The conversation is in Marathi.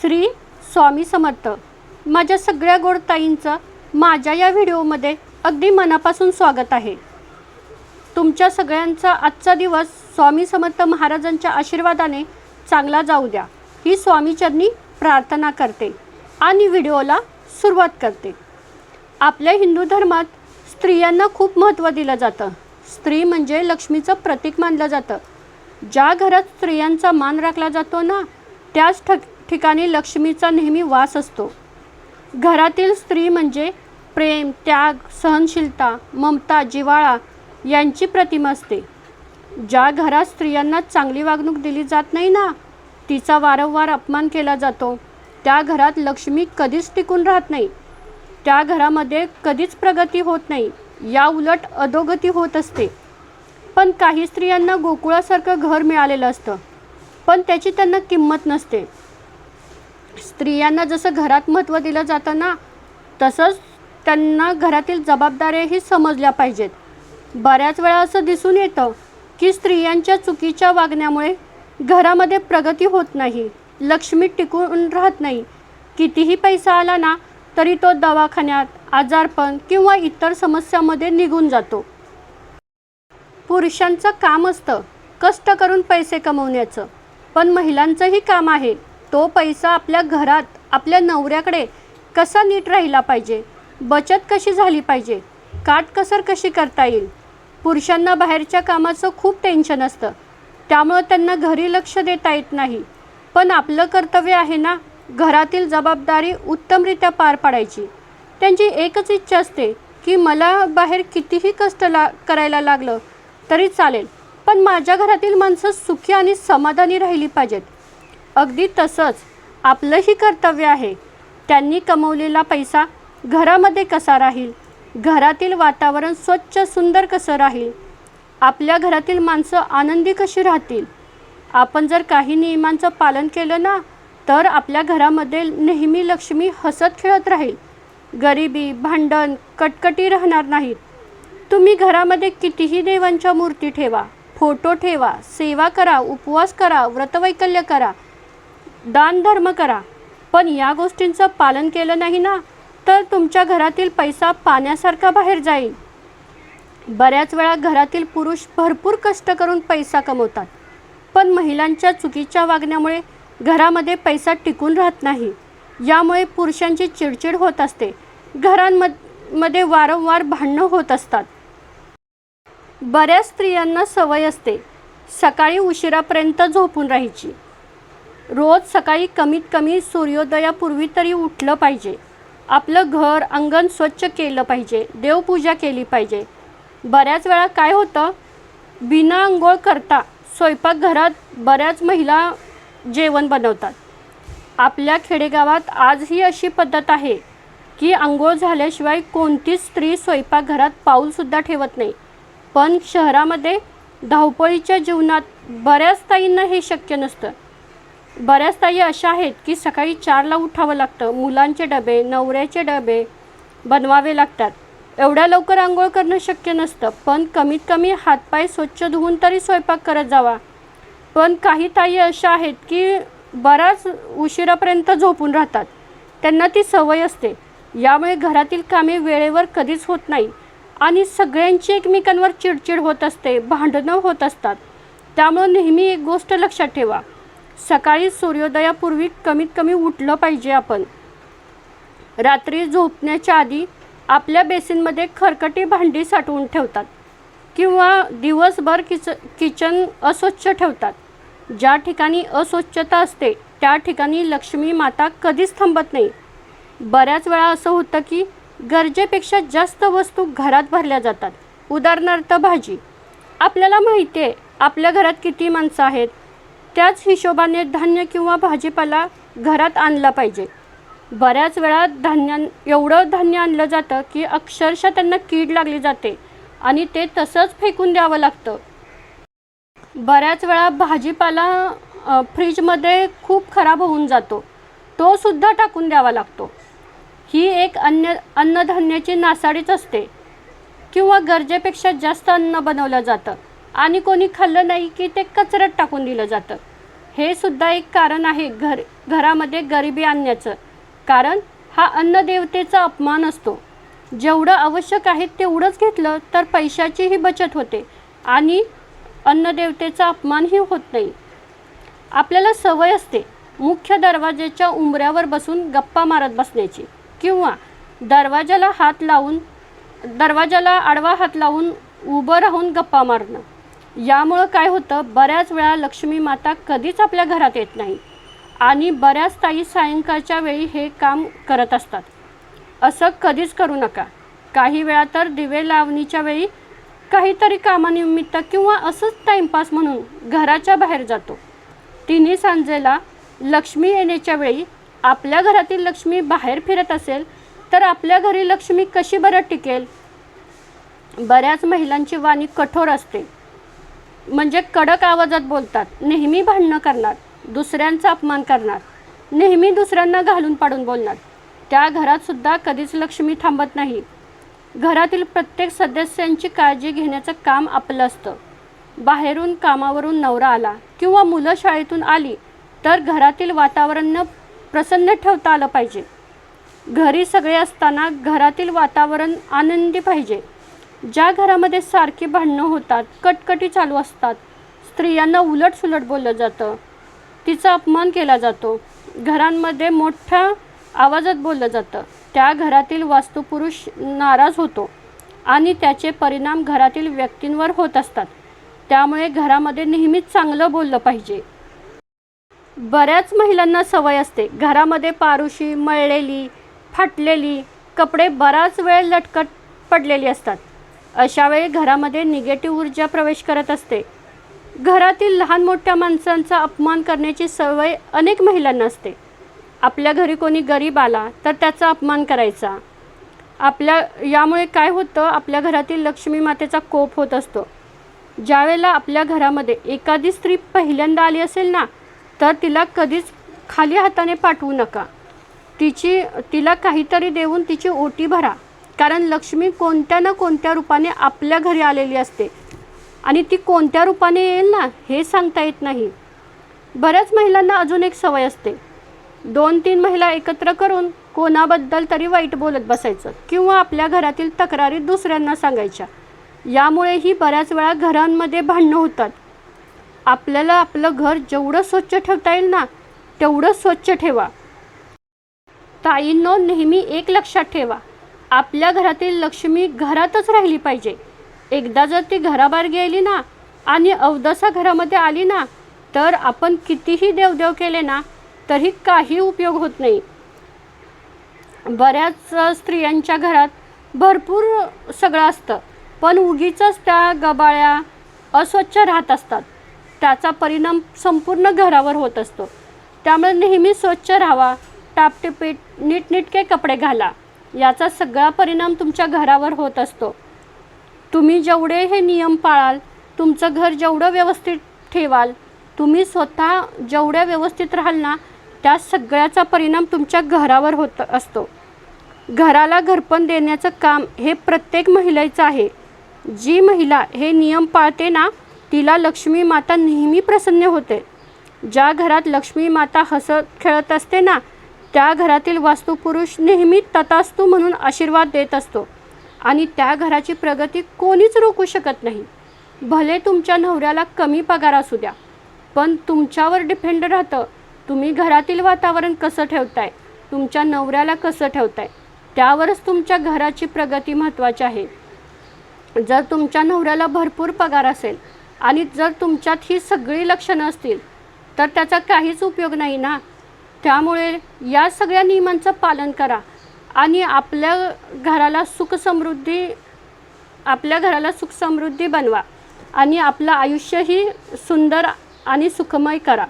श्री स्वामी समर्थ. माझ्या सगळ्या गोड ताईंचं माझ्या या व्हिडिओमध्ये अगदी मनापासून स्वागत आहे. तुमच्या सगळ्यांचा आजचा दिवस स्वामी समर्थ महाराजांच्या आशीर्वादाने चांगला जाऊ द्या. ही स्वामीचरणी प्रार्थना करते आणि व्हिडिओला सुरुवात करते. आपल्या हिंदू धर्मात स्त्रियांना खूप महत्त्व दिलं जातं. स्त्री म्हणजे लक्ष्मीचं प्रतीक मानलं जातं. ज्या घरात स्त्रियांचा मान राखला जातो ना त्याच ठक ठिकाणी लक्ष्मीचा नेहमी वास असतो. घरातील स्त्री म्हणजे प्रेम त्याग सहनशीलता ममता जिव्हाळा यांची प्रतिमा असते. ज्या घरात स्त्रियांना चांगली वागणूक दिली जात नाही ना तिचा वारंवार अपमान केला जातो. त्या घरात लक्ष्मी कधीच टिकून राहत नाही. त्या घरामध्ये कधीच प्रगती होत नाही. या उलट अधोगती होत असते. पण काही स्त्रियांना गोकुळासारखं घर मिळालेलं असतं. पण त्याची त्यांना किंमत नसते. स्त्रियांना जसं घरात महत्त्व दिलं जातं ना तसंच त्यांना घरातील जबाबदाऱ्याही समजल्या पाहिजेत. बऱ्याच वेळा असं दिसून येतं की स्त्रियांच्या चुकीच्या वागण्यामुळे घरामध्ये प्रगती होत नाही लक्ष्मी टिकून राहत नाही. कितीही पैसा आला ना तरी तो दवाखान्यात आजारपण किंवा इतर समस्यामध्ये निघून जातो. पुरुषांचं काम असतं कष्ट करून पैसे कमवण्याचं पण महिलांचंही काम आहे. तो पैसा आपल्या घरात आपल्या नवऱ्याकडे कसा नीट राहिला पाहिजे? बचत कशी झाली पाहिजे? काटकसर कशी करता येईल? पुरुषांना बाहेरच्या कामाचं खूप टेन्शन असतं. त्यामुळं त्यांना घरी लक्ष देता येत नाही. पण आपलं कर्तव्य आहे ना घरातील जबाबदारी उत्तमरित्या पार पाडायची. त्यांची एकच इच्छा असते की मला बाहेर कितीही कष्ट ला करायला लागलं तरी चालेल. पण माझ्या घरातील माणसं सुखी आणि समाधानी राहिली पाहिजेत. अगदी तसंच आपलंही कर्तव्य आहे. त्यांनी कमवलेला पैसा घरामध्ये कसा राहील? घरातील वातावरण स्वच्छ सुंदर कसं राहील? आपल्या घरातील माणसं आनंदी कशी राहतील? आपण जर काही नियमांचं पालन केलं ना तर आपल्या घरामध्ये नेहमी लक्ष्मी हसत खेळत राहील. गरिबी भांडण कटकटी राहणार नाहीत. तुम्ही घरामध्ये कितीही देवांच्या मूर्ती ठेवा फोटो ठेवा सेवा करा उपवास करा व्रतवैकल्य करा दानधर्म करा. पण या गोष्टींचं पालन केलं नाही ना तर तुमच्या घरातील पैसा पाण्यासारखा बाहेर जाईल. बऱ्याच वेळा घरातील पुरुष भरपूर कष्ट करून पैसा कमवतात पण महिलांच्या चुकीच्या वागण्यामुळे घरामध्ये पैसा टिकून राहत नाही. यामुळे पुरुषांची चिडचिड होत असते. घरांमध्ये वारंवार भांडणं होत असतात. बऱ्याच स्त्रियांना सवय असते. सकाळी उशिरापर्यंत झोपून राहायची. रोज सकाळी कमीत कमी सूर्योदयापूर्वी तरी उठलं पाहिजे. आपलं घर अंगण स्वच्छ केलं पाहिजे. देवपूजा केली पाहिजे. बऱ्याच वेळा काय होतं? बिना आंघोळ करता स्वयंपाकघरात बऱ्याच महिला जेवण बनवतात. आपल्या खेडेगावात आजही अशी पद्धत आहे की आंघोळ झाल्याशिवाय कोणतीच स्त्री स्वयंपाकघरात पाऊलसुद्धा ठेवत नाही. पण शहरामध्ये धावपळीच्या जीवनात बऱ्याच ताईंना हे शक्य नसतं. बऱ्याच ताई अशा आहेत की सकाळी चारला उठावं लागतं. मुलांचे डबे नवऱ्याचे डबे बनवावे लागतात. एवढ्या लवकर आंघोळ करणं शक्य नसतं. पण कमीत कमी हातपाय स्वच्छ धुवून तरी स्वयंपाक करत जावा. पण काही ताई अशा आहेत की बराच उशिरापर्यंत झोपून राहतात. त्यांना ती सवय असते. यामुळे घरातील कामे वेळेवर कधीच होत नाही आणि सगळ्यांची एकमेकांवर चिडचिड होत असते भांडणं होत असतात. त्यामुळं नेहमी एक गोष्ट लक्षात ठेवा. सकाळी सूर्योदयापूर्वी कमीत कमी उठलं पाहिजे आपण. रात्री झोपण्याच्या आधी आपल्या बेसिनमध्ये खरकटी भांडी साठवून ठेवतात किंवा दिवसभर किच किचन अस्वच्छ ठेवतात. ज्या ठिकाणी अस्वच्छता असते त्या ठिकाणी लक्ष्मी माता कधीच थांबत नाही. बऱ्याच वेळा असं होतं की गरजेपेक्षा जास्त वस्तू घरात भरल्या जातात. उदाहरणार्थ भाजी. आपल्याला माहिती आहे आपल्या घरात किती माणसं आहेत? त्याच हिशोबाने धान्य किंवा भाजीपाला घरात आणला पाहिजे. बऱ्याच वेळा धान्या एवढं धान्य आणलं जातं की अक्षरशः त्यांना कीड लागली जाते आणि ते तसंच फेकून द्यावं लागतं. बऱ्याच वेळा भाजीपाला फ्रीजमध्ये खूप खराब होऊन जातो. तो सुद्धा टाकून द्यावा लागतो. ही एक अन्न अन्नधान्याची नासाडीच असते किंवा गरजेपेक्षा जास्त अन्न बनवलं जातं. आणि कोणी खाल्लं नाही की ते कचऱ्यात टाकून दिलं जातं. हे सुद्धा एक कारण आहे घर घरामध्ये गरिबी आणण्याचं. कारण हा अन्नदेवतेचा अपमान असतो. जेवढं आवश्यक आहे तेवढंच घेतलं तर पैशाचीही बचत होते आणि अन्नदेवतेचा अपमानही होत नाही. आपल्याला सवय असते मुख्य दरवाजेच्या उंबऱ्यावर बसून गप्पा मारत बसण्याची किंवा दरवाजाला हात लावून दरवाजाला आडवा हात लावून उभं राहून गप्पा मारणं. यामुळं काय होतं बऱ्याच वेळा लक्ष्मी माता कधीच आपल्या घरात येत नाही. आणि बऱ्याच ताई सायंकाळच्या वेळी हे काम करत असतात. असं कधीच करू नका. काही वेळा तर दिवे लावणीच्या वेळी काहीतरी कामानिमित्त किंवा असंच टाईमपास म्हणून घराच्या बाहेर जातो. तिन्ही सांजेला लक्ष्मी येण्याच्या वेळी आपल्या घरातील लक्ष्मी बाहेर फिरत असेल तर आपल्या घरी लक्ष्मी कशी बरं टिकेल? बऱ्याच महिलांची वाणी कठोर असते. म्हणजे कडक आवाजात बोलतात. नेहमी भांडणं करणार. दुसऱ्यांचा अपमान करणार. नेहमी दुसऱ्यांना घालून पाडून बोलणार. त्या घरात सुद्धा कधीच लक्ष्मी थांबत नाही. घरातील प्रत्येक सदस्यांची काळजी घेण्याचं काम आपलं असतं. बाहेरून कामावरून नवरा आला किंवा मुलं शाळेतून आली तर घरातील वातावरण प्रसन्न ठेवता आलं पाहिजे. घरी सगळे असताना घरातील वातावरण आनंदी पाहिजे. ज्या घरामध्ये सारखी भांडणं होतात कटकटी चालू असतात. स्त्रियांना उलट सुलट बोललं जातं. तिचा अपमान केला जातो. घरांमध्ये मोठ्या आवाजात बोललं जातं. त्या घरातील वास्तुपुरुष नाराज होतो आणि त्याचे परिणाम घरातील व्यक्तींवर होत असतात. त्यामुळे घरामध्ये नेहमीच चांगलं बोललं पाहिजे. बऱ्याच महिलांना सवय असते. घरामध्ये पारुशी मळलेली फाटलेली कपडे बराच वेळ लटकट पडलेली असतात. अशावेळी घरामध्ये निगेटिव्ह ऊर्जा प्रवेश करत असते. घरातील लहान मोठ्या माणसांचा अपमान करण्याची सवय अनेक महिलांना असते. आपल्या घरी कोणी गरीब आला तर त्याचा अपमान करायचा. आपल्या यामुळे काय होतं आपल्या घरातील लक्ष्मी मातेचा कोप होत असतो. ज्यावेळेला आपल्या घरामध्ये एखादी स्त्री पहिल्यांदा आली असेल ना तर तिला कधीच खाली हाताने पाठवू नका. तिची तिला काहीतरी देऊन तिची ओटी भरा. कारण लक्ष्मी कोणत्या ना कोणत्या रूपाने आपल्या घरी आलेली असते. आणि ती कोणत्या रूपाने येईल ना हे सांगता येत नाही. बऱ्याच महिलांना अजून एक सवय असते. दोन तीन महिला एकत्र करून कोणाबद्दल तरी वाईट बोलत बसायचं किंवा आपल्या घरातील तक्रारी दुसऱ्यांना सांगायच्या. यामुळेही बऱ्याच वेळा घरांमध्ये भांडणं होतात. आपल्याला आपलं घर जेवढं स्वच्छ ठेवता येईल ना तेवढं स्वच्छ ठेवा. ताईंनो नेहमी एक लक्षात ठेवा. आपल्या घरातील लक्ष्मी घरातच राहिली पाहिजे. एकदा जर ती घराबाहेर गेली ना आणि अवदसा घरामध्ये आली ना तर आपण कितीही देवदेव केले ना तरी काही उपयोग होत नाही. बऱ्याच स्त्रियांच्या घरात भरपूर सगळं असतं पण उगीच त्या गबाळ्या अस्वच्छ राहत असतात. त्याचा परिणाम संपूर्ण घरावर होत असतो. त्यामुळे नेहमी स्वच्छ राहावा टापटिपीट नीटनीटके कपडे घाला. याचा सगळा परिणाम तुमच्या घरावर होत असतो. तुम्ही जेवढे हे नियम पाळाल तुमचं घर जेवढं व्यवस्थित ठेवाल तुम्ही स्वतः जेवढ्या व्यवस्थित राहाल ना त्या सगळ्याचा परिणाम तुमच्या घरावर होत असतो. घराला घरपण देण्याचं काम हे प्रत्येक महिलेचं आहे. जी महिला हे नियम पाळते ना तिला लक्ष्मी माता नेहमी प्रसन्न होते. ज्या घरात लक्ष्मी माता हसत खेळत असते ना त्या घरातील वास्तुपुरुष नेहमी ततास्तू म्हणून आशीर्वाद देत असतो. आणि त्या घराची प्रगती कोणीच रोखू शकत नाही. भले तुमच्या नवऱ्याला कमी पगार असू द्या पण तुमच्यावर डिपेंड राहतं तुम्ही घरातील वातावरण कसं ठेवताय तुमच्या नवऱ्याला कसं ठेवताय त्यावरच तुमच्या घराची प्रगती महत्त्वाची आहे. जर तुमच्या नवऱ्याला भरपूर पगार असेल आणि जर तुमच्यात ही सगळी लक्षणं असतील तर त्याचा काहीच उपयोग नाही ना? त्यामुळे या सगळ्या नियमांचं पालन करा. आणि आपल्या घराला सुखसमृद्धी आपल्या घराला सुखसमृद्धी बनवा. आणि आपलं आयुष्यही सुंदर आणि सुखमय करा.